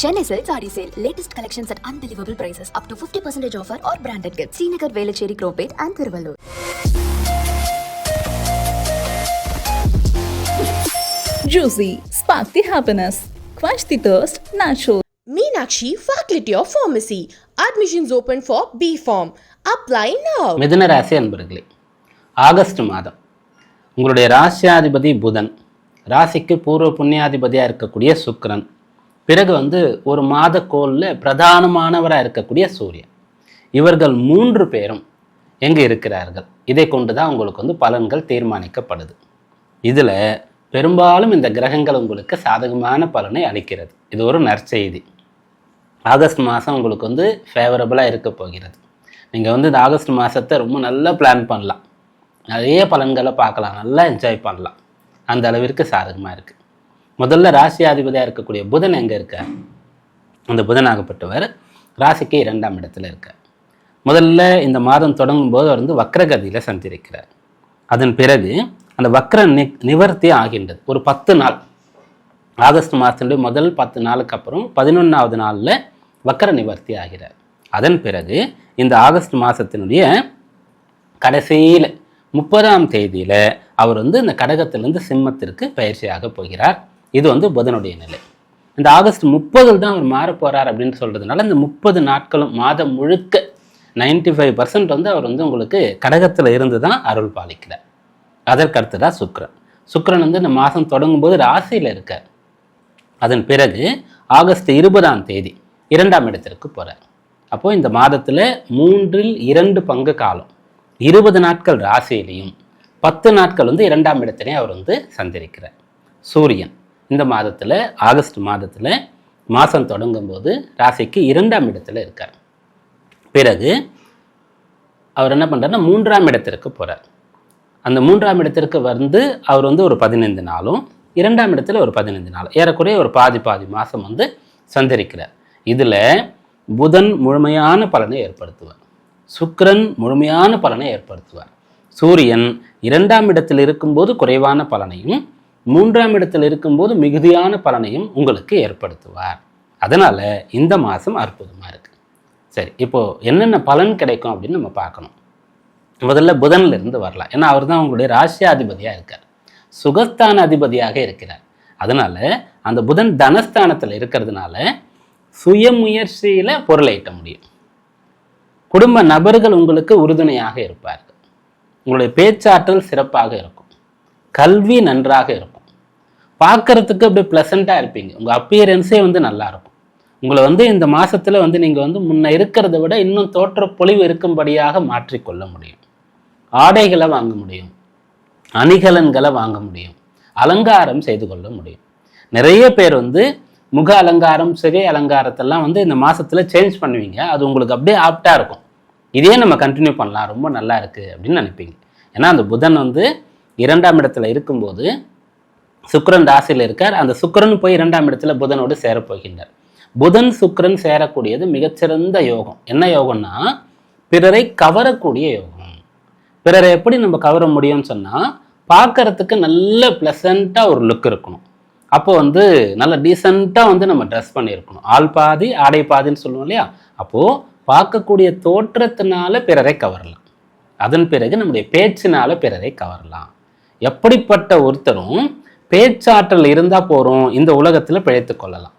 Chennai Silk Saree Sale. Latest collections at unbelievable prices. Up to 50% offer or branded gifts. Srinagar, Velachery, Cropate and Thiruvallur. Juicy, spark the happiness, quench the thirst, natural. Meenakshi Faculty of Pharmacy. Admissions open for B Form. Apply now. மிதுன ராசி அன்பர்களே August மாதம் உங்களுடைய ராசியாதிபதி புதன் ராசிக்கு பூர்வ புண்ணியாதிபதியாக இருக்கக்கூடிய சுக்கிரன் பிறகு வந்து ஒரு மாத கோளில் பிரதானமானவராக இருக்கக்கூடிய சூரியன். இவர்கள் மூன்று பேரும் எங்கே இருக்கிறார்கள்? இதை கொண்டு தான் உங்களுக்கு வந்து பலன்கள் தீர்மானிக்கப்படுது. இதில் பெரும்பாலும் இந்த கிரகங்கள் உங்களுக்கு சாதகமான பலனை அளிக்கிறது. இது ஒரு நற்செய்தி. ஆகஸ்ட் மாதம் உங்களுக்கு வந்து ஃபேவரபுளாக இருக்க போகிறது. நீங்கள் வந்து இந்த ஆகஸ்ட் மாதத்தை ரொம்ப நல்லா பிளான் பண்ணலாம். நிறைய பலன்களை பார்க்கலாம். நல்லா என்ஜாய் பண்ணலாம். அந்த அளவிற்கு சாதகமாக இருக்குது முதல்ல ராசியாதிபதியாக இருக்கக்கூடிய புதன் எங்கே இருக்கார்? அந்த புதனாகப்பட்டவர் ராசிக்கு இரண்டாம் இடத்துல இருக்கார். முதல்ல இந்த மாதம் தொடங்கும் போது அவர் வந்து வக்ரகதியில் சந்திருக்கிறார் அதன் பிறகு அந்த வக்ர நி நிவர்த்தி ஆகின்றது. ஒரு பத்து நாள். ஆகஸ்ட் மாதத்தினுடைய முதல் பத்து நாளுக்கு அப்புறம் பதினொன்றாவது நாளில் வக்கர நிவர்த்தி ஆகிறார். அதன் பிறகு இந்த ஆகஸ்ட் மாதத்தினுடைய கடைசியில் முப்பதாம் தேதியில் அவர் வந்து இந்த கடகத்திலிருந்து சிம்மத்திற்கு பயிற்சியாக போகிறார். இது வந்து புதனுடைய நிலை. இந்த ஆகஸ்ட் முப்பதில் தான் அவர் மாற போகிறார் அப்படின்னு சொல்கிறதுனால இந்த முப்பது நாட்களும் மாதம் முழுக்க 95% ஃபைவ் பர்சன்ட் வந்து அவர் வந்து உங்களுக்கு கடகத்தில் இருந்து தான் அருள் பாலிக்கிறார். அதற்கடுத்து தான் சுக்ரன் வந்து இந்த மாதம் தொடங்கும் போது ராசியில் இருக்கார். அதன் பிறகு ஆகஸ்ட் இருபதாம் தேதி இரண்டாம் இடத்திற்கு போகிறார் அப்போது இந்த மாதத்தில் மூன்றில் இரண்டு பங்கு காலம். இருபது நாட்கள் ராசியிலையும் பத்து நாட்கள் வந்து இரண்டாம் இடத்திலையும் அவர் வந்து சந்திருக்கிறார் சூரியன். இந்த மாதத்தில் ஆகஸ்ட் மாதத்தில் மாதம் தொடங்கும் போது ராசிக்கு இரண்டாம் இடத்துல இருக்கார். பிறகு அவர் என்ன பண்ணுறாருன்னா மூன்றாம் இடத்திற்கு போகிறார் அந்த மூன்றாம் இடத்திற்கு வந்து அவர் வந்து ஒரு பதினைந்து நாளும் இரண்டாம் இடத்துல ஒரு பதினைந்து நாள் ஏறக்குறைய ஒரு பாதி பாதி மாதம் வந்து சந்தரிக்கிறார் இதில் புதன் முழுமையான பலனை ஏற்படுத்துவார். சுக்கரன் முழுமையான பலனை ஏற்படுத்துவார். சூரியன் இரண்டாம் இடத்தில் இருக்கும்போது குறைவான பலனையும் மூன்றாம் இடத்தில் இருக்கும்போது மிகுதியான பலனையும் உங்களுக்கு ஏற்படுத்துவார். அதனால் இந்த மாதம் அற்புதமாக இருக்குது சரி இப்போது என்னென்ன பலன் கிடைக்கும் அப்படின்னு நம்ம பார்க்கணும். முதல்ல புதன்ல இருந்து வரலாம். ஏன்னா அவர் தான் உங்களுடைய ராசியாதிபதியாக இருக்கார். சுகஸ்தான அதிபதியாக இருக்கிறார். அதனால அந்த புதன் தனஸ்தானத்தில் இருக்கிறதுனால சுயமுயற்சியில் பொருளை ஈட்ட முடியும். குடும்ப நபர்கள் உங்களுக்கு உறுதுணையாக இருப்பார்கள். உங்களுடைய பேச்சாற்றல் சிறப்பாக இருக்கும். கல்வி நன்றாக இருக்கும். பார்க்கறதுக்கு அப்படியே ப்ளசண்ட்டாக இருப்பீங்க. உங்கள் அப்பியரன்ஸே வந்து நல்லா இருக்கும் உங்களை வந்து இந்த மாதத்தில் வந்து நீங்கள் வந்து முன்ன இருக்கிறத விட இன்னும் தோற்ற பொழிவு இருக்கும்படியாக மாற்றிக்கொள்ள முடியும். ஆடைகளை வாங்க முடியும். அணிகலன்களை வாங்க முடியும். அலங்காரம் செய்து கொள்ள முடியும். நிறைய பேர் வந்து முக அலங்காரம் சிகை அலங்காரத்தெல்லாம் வந்து இந்த மாதத்தில் சேஞ்ச் பண்ணுவீங்க. அது உங்களுக்கு அப்படியே ஆப்டாக இருக்கும். இதே நம்ம கண்டினியூ பண்ணலாம். ரொம்ப நல்லா இருக்குது அப்படின்னு நினைப்பீங்க. ஏன்னா அந்த புதன் வந்து இரண்டாம் இடத்துல இருக்கும்போது சுக்கிரன் ராசியில் இருக்கார். அந்த சுக்கிரன் போய் இரண்டாம் இடத்துல புதனோடு சேரப்போகின்றார். புதன் சுக்கரன் சேரக்கூடியது மிகச்சிறந்த யோகம். என்ன யோகம்னா பிறரை கவரக்கூடிய யோகம். பிறரை எப்படி நம்ம கவர முடியும்னு சொன்னால் பார்க்கறதுக்கு நல்ல ப்ளசண்ட்டாக ஒரு லுக் இருக்கணும். அப்போ வந்து நல்ல டீசெண்டாக வந்து நம்ம ட்ரெஸ் பண்ணியிருக்கணும். ஆள் பாதி ஆடை பாதின்னு சொல்லுவோம் இல்லையா? அப்போது பார்க்கக்கூடிய தோற்றத்தினால பிறரை கவரலாம். அதன் பிறகு நம்முடைய பேச்சினால பிறரை கவரலாம். எப்படிப்பட்ட ஒருத்தரும் பேச்சாற்றல் இருந்தால் போகிறோம் இந்த உலகத்தில் பிழைத்து கொள்ளலாம்.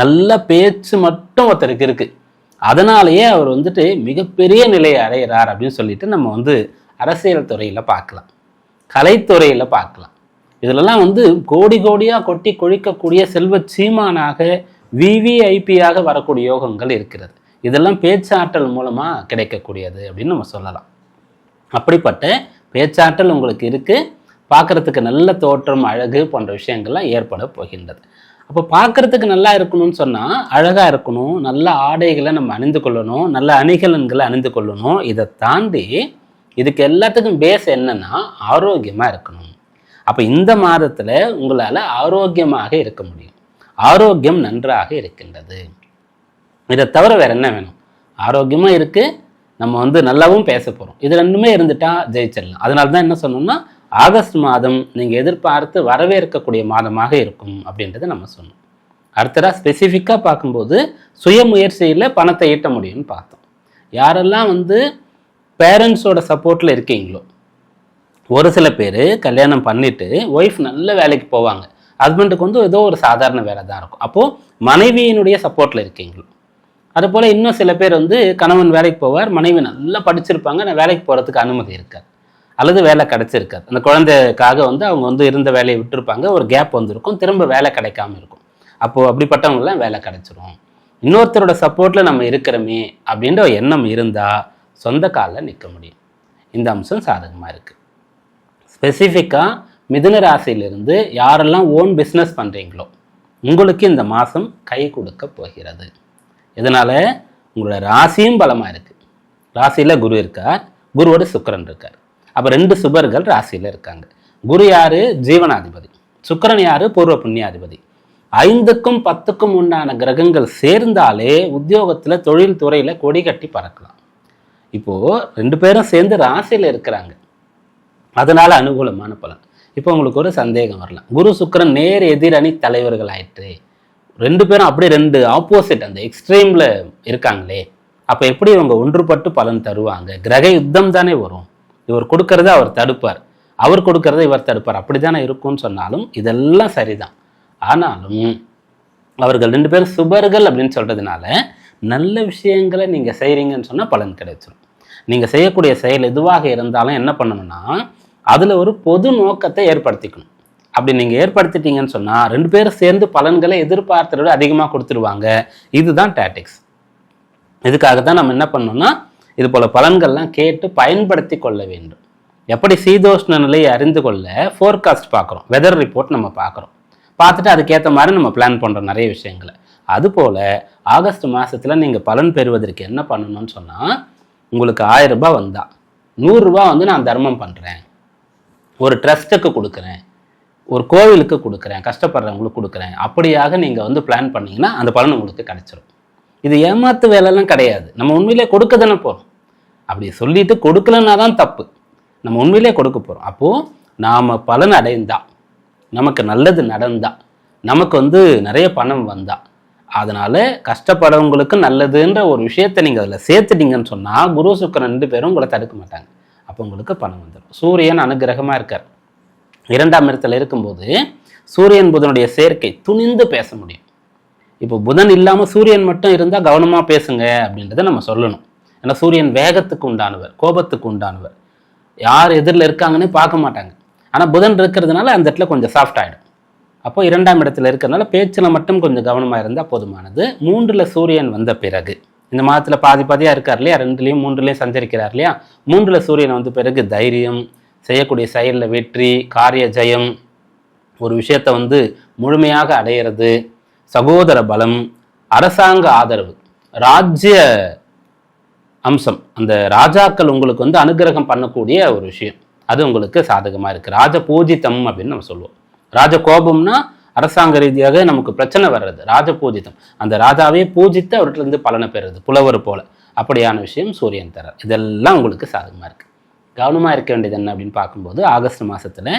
நல்ல பேச்சு மட்டும் ஒருத்தருக்கு இருக்குது அதனாலேயே அவர் வந்துட்டு மிகப்பெரிய நிலையை அடைகிறார் அப்படின்னு சொல்லிட்டு நம்ம வந்து அரசியல் துறையில் பார்க்கலாம். கலைத்துறையில் பார்க்கலாம். இதிலெல்லாம் வந்து கோடி கோடியாக கொட்டி கொழிக்கக்கூடிய செல்வ சீமானாக விவிஐபியாக வரக்கூடிய யோகங்கள் இருக்கிறது. இதெல்லாம் பேச்சாற்றல் மூலமாக கிடைக்கக்கூடியது அப்படின்னு நம்ம சொல்லலாம். அப்படிப்பட்ட பேச்சாற்றல் உங்களுக்கு இருக்குது பார்க்குறதுக்கு நல்ல தோற்றம் அழகு போன்ற விஷயங்கள்லாம் ஏற்பட போகின்றது. அப்போ பார்க்குறதுக்கு நல்லா இருக்கணும்னு சொன்னால் அழகாக இருக்கணும் நல்ல ஆடைகளை நம்ம அணிந்து கொள்ளணும் நல்ல அணிகலன்களை அணிந்து கொள்ளணும். இதை தாண்டி இதுக்கு எல்லாத்துக்கும் பேஸ் என்னன்னா ஆரோக்கியமாக இருக்கணும். அப்போ இந்த மாதத்தில் உங்களால் ஆரோக்கியமாக இருக்க முடியும். ஆரோக்கியம் நன்றாக இருக்கின்றது. இதை தவிர வேறு என்ன வேணும்? ஆரோக்கியமாக இருக்குது நம்ம வந்து நல்லாவும் பேச போகிறோம் இது ரெண்டுமே இருந்துட்டா ஜெயிச்சிடலாம். அதனால தான் என்ன சொன்னோம்னா ஆகஸ்ட் மாதம் நீங்கள் எதிர்பார்த்து வரவேற்கக்கூடிய மாதமாக இருக்கும் அப்படின்றத நம்ம சொன்னோம். அடுத்ததாக ஸ்பெசிஃபிக்காக பார்க்கும்போது சுய முயற்சியில் பணத்தை ஈட்ட முடியும்னு பார்த்தோம். யாரெல்லாம் வந்து பேரண்ட்ஸோட சப்போர்ட்டில் இருக்கீங்களோ ஒரு சில பேர் கல்யாணம் பண்ணிவிட்டு ஒய்ஃப் நல்ல வேலைக்கு போவாங்க. ஹஸ்பண்டுக்கு வந்து ஏதோ ஒரு சாதாரண வேலை தான் இருக்கும். அப்போது மனைவியினுடைய சப்போர்ட்டில் இருக்கீங்களோ அதுபோல் இன்னும் சில பேர் வந்து கணவன் வேலைக்கு போவார் மனைவி நல்லா படிச்சிருப்பாங்க நான் வேலைக்கு போகிறதுக்கு அனுமதி இருக்காது. அல்லது வேலை கிடைச்சிருக்காது அந்த குழந்தைக்காக வந்து அவங்க வந்து இருந்த வேலையை விட்டுருப்பாங்க. ஒரு கேப் வந்திருக்கும். திரும்ப வேலை கிடைக்காம இருக்கும். அப்போது அப்படிப்பட்டவங்களாம் வேலை கிடைச்சிரும். இன்னொருத்தரோட சப்போர்ட்டில் நம்ம இருக்கிறோமே அப்படின்ற ஒரு எண்ணம் இருந்தால் சொந்த காலில் நிற்க முடியும். இந்த அம்சம் சாதகமாக இருக்குது ஸ்பெசிஃபிக்காக மிதுன ராசியிலிருந்து யாரெல்லாம் ஓன் பிஸ்னஸ் பண்ணுறீங்களோ உங்களுக்கு இந்த மாதம் கை கொடுக்க போகிறது. இதனால் உங்களோட ராசியும் பலமாக இருக்குது ராசியில் குரு இருக்கார். குருவோட சுக்கரன் இருக்கார். அப்போ ரெண்டு சுபர்கள் ராசியில் இருக்காங்க. குரு யாரு? ஜீவனாதிபதி. சுக்கரன் யாரு? பூர்வ புண்ணியாதிபதி. ஐந்துக்கும் பத்துக்கும் உண்டான கிரகங்கள் சேர்ந்தாலே உத்தியோகத்தில் தொழில் துறையில் கொடி கட்டி பறக்கலாம். இப்போது ரெண்டு பேரும் சேர்ந்து ராசியில் இருக்கிறாங்க. அதனால் அனுகூலமான பலன். இப்போ உங்களுக்கு ஒரு சந்தேகம் வரலாம். குரு சுக்கரன் நேர் எதிரணி தலைவர்கள் ஆயிற்று ரெண்டு பேரும் அப்படியே ரெண்டு ஆப்போசிட் அந்த எக்ஸ்ட்ரீமில் இருக்காங்களே. அப்போ எப்படி இவங்க ஒன்றுபட்டு பலன் தருவாங்க? கிரக யுத்தம் தானே வரும். இவர் கொடுக்கறத அவர் தடுப்பார். அவர் கொடுக்கறத இவர் தடுப்பார். அப்படி தானே இருக்கும்னு சொன்னாலும் இதெல்லாம் சரிதான். ஆனாலும் அவர்கள் ரெண்டு பேரும் சுபர்கள் அப்படின்னு சொல்கிறதுனால நல்ல விஷயங்களை நீங்கள் செய்கிறீங்கன்னு சொன்னால் பலன் கிடைச்சிரும். நீங்கள் செய்யக்கூடிய செயல் எதுவாக இருந்தாலும் என்ன பண்ணணும்னா அதில் ஒரு பொது நோக்கத்தை ஏற்படுத்திக்கணும். அப்படி நீங்கள் ஏற்படுத்திட்டீங்கன்னு சொன்னால் ரெண்டு பேரும் சேர்ந்து பலன்களை எதிர்பார்த்ததை விட அதிகமாக கொடுத்துருவாங்க. இதுதான் டேட்டிக்ஸ் இதுக்காக தான் நம்ம என்ன பண்ணோம்னா இது போல பலன்கள்லாம் கேட்டு பயன்படுத்தி கொள்ள வேண்டும். எப்படி சீதோஷ்ண நிலையை அறிந்து கொள்ள ஃபோர்காஸ்ட் பார்க்குறோம். வெதர் ரிப்போர்ட் நம்ம பார்க்குறோம். பார்த்துட்டு அதுக்கேற்ற மாதிரி நம்ம பிளான் பண்ணுறோம் நிறைய விஷயங்களை. அதுபோல் ஆகஸ்ட் மாதத்தில் நீங்கள் பலன் பெறுவதற்கு என்ன பண்ணணும்னு சொன்னால் உங்களுக்கு ஆயிரம் ரூபாய் வந்தா நூறுரூபா வந்து நான் தர்மம் பண்ணுறேன் ஒரு ட்ரஸ்ட்டுக்கு கொடுக்குறேன். ஒரு கோவிலுக்கு கொடுக்குறேன். கஷ்டப்படுறவங்களுக்கு கொடுக்குறேன். அப்படியாக நீங்கள் வந்து பிளான் பண்ணீங்கன்னா அந்த பலன் உங்களுக்கு கிடச்சிரும். இது ஏமாத்து வேலைலாம் கிடையாது. நம்ம உண்மையிலே கொடுக்க தானே போகிறோம் அப்படி சொல்லிட்டு கொடுக்கலன்னா தான் தப்பு. நம்ம உண்மையிலே கொடுக்க போகிறோம் அப்போது நாம் பலன் அடைந்தா நமக்கு நல்லது நடந்தா நமக்கு வந்து நிறைய பணம் வந்தா அதனால கஷ்டப்படுறவங்களுக்கு நல்லதுன்ற ஒரு விஷயத்தை நீங்கள் அதில் சேர்த்துட்டீங்கன்னு சொன்னால் குரு சுக்கரன் ரெண்டு பேரும் உங்களை தடுக்க மாட்டாங்க. அப்போ உங்களுக்கு பணம் வந்துடும் சூரியன் அனுகிரகமாக இருக்கார். இரண்டாம் இடத்துல இருக்கும்போது சூரியன் புதனுடைய சேர்க்கை துணிந்து பேச முடியும். இப்போ புதன் இல்லாமல் சூரியன் மட்டும் இருந்தால் கவனமாக பேசுங்க அப்படின்றத நம்ம சொல்லணும். ஏன்னா சூரியன் வேகத்துக்கு உண்டானவர் கோபத்துக்கு உண்டானவர். யார் எதிரில் இருக்காங்கன்னு பார்க்க மாட்டாங்க. ஆனால் புதன் இருக்கிறதுனால அந்த இடத்துல கொஞ்சம் சாஃப்ட் ஆகிடும் அப்போ இரண்டாம் இடத்துல இருக்கிறதுனால பேச்சில் மட்டும் கொஞ்சம் கவனமாக இருந்தால் போதுமானது. மூன்றில் சூரியன் வந்த பிறகு இந்த மாதத்தில் பாதி பாதியாக இருக்கார் இல்லையா? ரெண்டுலேயும் மூன்றுலேயும் சஞ்சரிக்கிறார் இல்லையா? மூன்றில் சூரியன் வந்த பிறகு தைரியம் செய்யக்கூடிய செயலில் வெற்றி காரிய ஜெயம் ஒரு விஷயத்தை வந்து முழுமையாக அடையிறது சகோதர பலம் அரசாங்க ஆதரவு ராஜ்ய அம்சம். அந்த ராஜாக்கள் உங்களுக்கு வந்து அனுகிரகம் பண்ணக்கூடிய ஒரு விஷயம். அது உங்களுக்கு சாதகமாக இருக்குது ராஜ பூஜித்தம் அப்படின்னு நம்ம சொல்லுவோம். ராஜ கோபம்னா அரசாங்க ரீதியாக நமக்கு பிரச்சனை வர்றது. ராஜ பூஜித்தம் அந்த ராஜாவே பூஜித்து அவர்கிட்ட பலனை பெறுறது. புலவர் போல. அப்படியான விஷயம் சூரியன் தரார் இதெல்லாம் உங்களுக்கு சாதகமாக இருக்குது கவனமாக இருக்க வேண்டியது என்ன அப்படின்னு பார்க்கும்போது ஆகஸ்ட் மாதத்தில்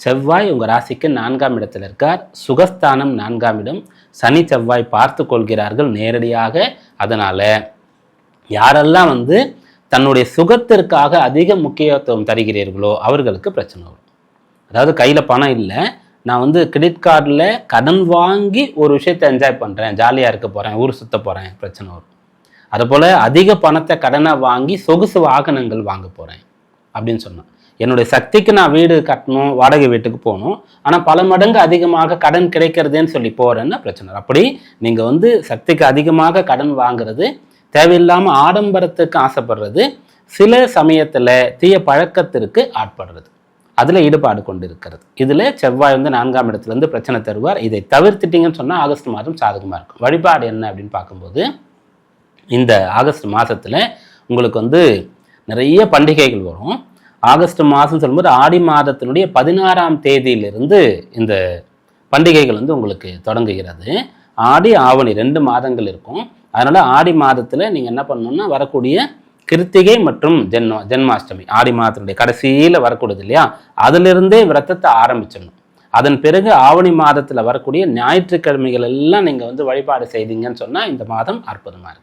செவ்வாய் உங்கள் ராசிக்கு நான்காம் இடத்தில் இருக்கார். சுகஸ்தானம் நான்காம் இடம். சனி செவ்வாய் பார்த்து கொள்கிறார்கள் நேரடியாக. அதனால் யாரெல்லாம் வந்து தன்னுடைய சுகத்திற்காக அதிக முக்கியத்துவம் தருகிறீர்களோ அவர்களுக்கு பிரச்சனை வரும். அதாவது கையில் பணம் இல்லை. நான் வந்து கிரெடிட் கார்டில் கடன் வாங்கி ஒரு விஷயத்தை என்ஜாய் பண்ணுறேன் ஜாலியாக இருக்க போகிறேன் ஊர் சுற்ற போகிறேன் பிரச்சனை வரும். அதுபோல் அதிக பணத்தை கடனை வாங்கி சொகுசு வாகனங்கள் வாங்க போகிறேன் அப்படின்னு சொன்னேன் என்னுடைய சக்திக்கு நான் வீடு கட்டணும் வாடகை வீட்டுக்கு போகணும். ஆனால் பல மடங்கு அதிகமாக கடன் கிடைக்கிறதேன்னு சொல்லி போகிறேன்னா பிரச்சனை அப்படி நீங்கள் வந்து சக்திக்கு அதிகமாக கடன் வாங்குறது தேவையில்லாமல் ஆடம்பரத்துக்கு ஆசைப்படுறது சில சமயத்தில் தீய பழக்கத்திற்கு ஆட்படுறது. அதில் ஈடுபாடு கொண்டு இருக்கிறது இதில் செவ்வாய் வந்து நான்காம் இடத்துலேருந்து பிரச்சனை தருவார். இதை தவிர்த்துட்டிங்கன்னு சொன்னால் ஆகஸ்ட் மாதம் சாதகமாக இருக்கும். வழிபாடு என்ன அப்படின்னு பார்க்கும்போது இந்த ஆகஸ்ட் மாதத்தில் உங்களுக்கு வந்து நிறைய பண்டிகைகள் வரும். ஆகஸ்ட் மாதம் சொல்லும்போது ஆடி மாதத்தினுடைய பதினாறாம் தேதியிலிருந்து இந்த பண்டிகைகள் வந்து உங்களுக்கு தொடங்குகிறது. ஆடி ஆவணி ரெண்டு மாதங்கள் இருக்கும். அதனால் ஆடி மாதத்தில் நீங்கள் என்ன பண்ணணும்னா வரக்கூடிய கிருத்திகை மற்றும் ஜென்ம ஜென்மாஷ்டமி. ஆடி மாதத்தினுடைய கடைசியில் வரக்கூடியது இல்லையா? அதிலிருந்தே விரதத்தை ஆரம்பிச்சிடணும். அதன் பிறகு ஆவணி மாதத்தில் வரக்கூடிய ஞாயிற்றுக்கிழமைகள் எல்லாம் நீங்கள் வந்து வழிபாடு செய்தீங்கன்னு சொன்னால் இந்த மாதம் அற்புதமாக இருக்கும்.